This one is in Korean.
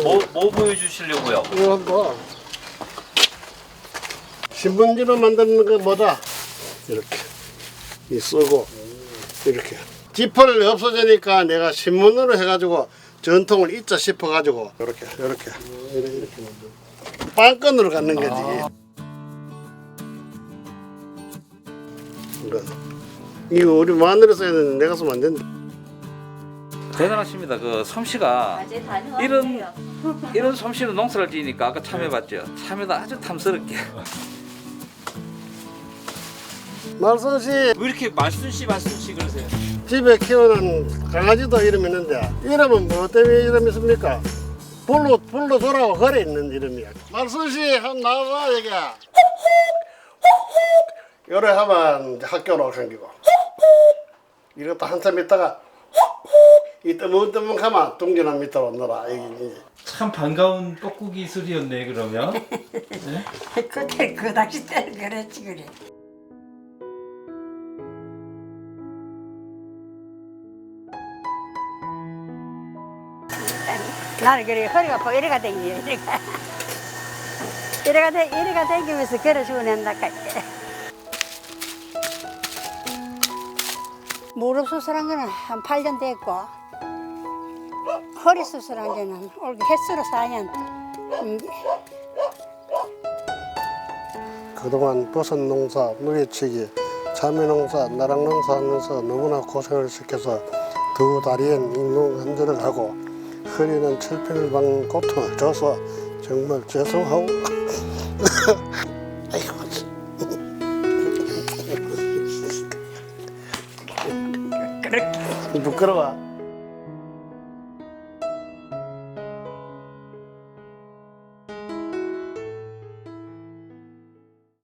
뭐 보여주시려고요? 이거 뭐 신문지로 만드는 거 뭐다? 이렇게. 이 쓰고. 이렇게. 지퍼를 없어지니까 내가 신문으로 해가지고 전통을 잊자 싶어가지고. 이렇게 이렇게. 이렇게 빵끈으로 갖는 거지. 이거 우리 마늘에 써야 되는데 내가 쓰면 안 된다 대단하십니다. 그 솜씨가. 이런 이런 솜씨로 농사를 지으니까 아까 참여봤죠. 참여도 아주 탐스럽게. 말솜씨 왜 이렇게 말순씨 말순씨 그러세요? 집에 키우는 강아지도 이름 있는데 이름은 뭐 때문에 이름 있습니까? 불로 불로 돌아와 걸에 있는 이름이야. 말순씨 한 나와 여기. 요래 하면 이제 학교로 생기고 이것도 한참 있다가 이 뜨문뜨문하면 둥지나 밑으로 놀아 이게 이제 참 반가운 뻐꾸기 소리였네 그러면 그때 그 당시 때 그랬지 그래. 나는 그래 허리가 보 이래가 댕겨 이래가 이래가 댕 이래가 댕기면서 걸어 주는다 할게. 무릎 수술한 거는 한 8년 됐고 허리 수술한 거는 올해 횟수로 4년. 음, 그동안 버섯 농사, 물리치기, 참외 농사, 나랑 농사 하면서 너무나 고생을 시켜서 두 다리엔 인공 관절을 하고 허리는 받는 고통을 줘서 정말 죄송하고. 부끄러워